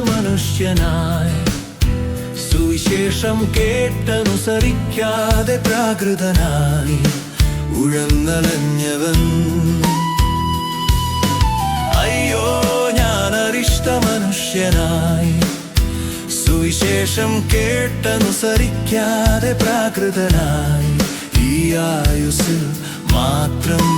മനുഷ്യനായി. സുവിശേഷം കേട്ടനുസരിക്കാതെ പ്രാകൃതനായി ഉഴന്നലഞ്ഞവൻ. അയ്യോ ഞാൻ അരിഷ്ട മനുഷ്യനായി. സുവിശേഷം കേട്ടനുസരിക്കാതെ പ്രാകൃതനായി ഈ ആയുസിൽ മാത്രം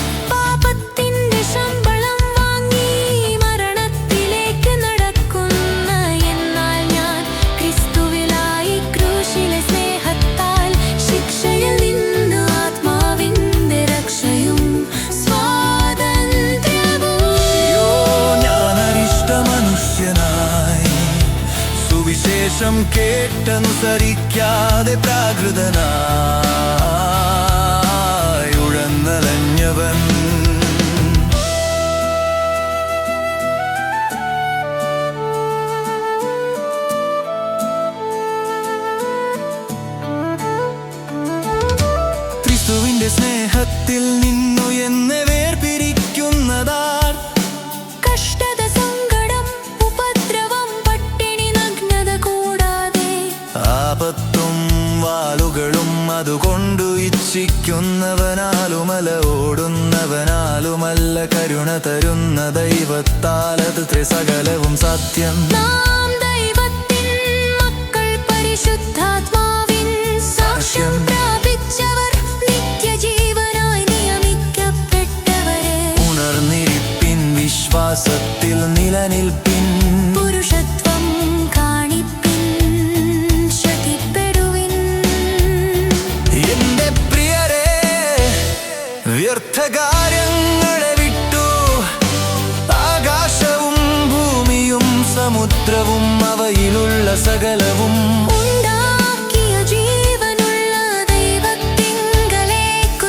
സുവിശേഷം കേട്ടനുസരിക്കാതെ പ്രാകൃതനായി ഉഴന്നലഞ്ഞവൻ. ക്രിസ്തുവിന്റെ സ്നേഹത്തിൽ നിന്നു എന്നെ അതുകൊണ്ടു ഇച്ഛിക്കുന്നവനാലുമല ഓടുന്നവനാലുമല്ല കരുണ തരുന്ന ദൈവത്താലത് ത്രിസകലവും സത്യം. വ്യർത്ഥകാര്യങ്ങളെ വിട്ടു. ആകാശവും ഭൂമിയും സമുദ്രവും അവയിലുള്ള സകലവും. ഉണ്ടാക്കിയ ജീവനുള്ള ദൈവത്തിങ്കലേക്കു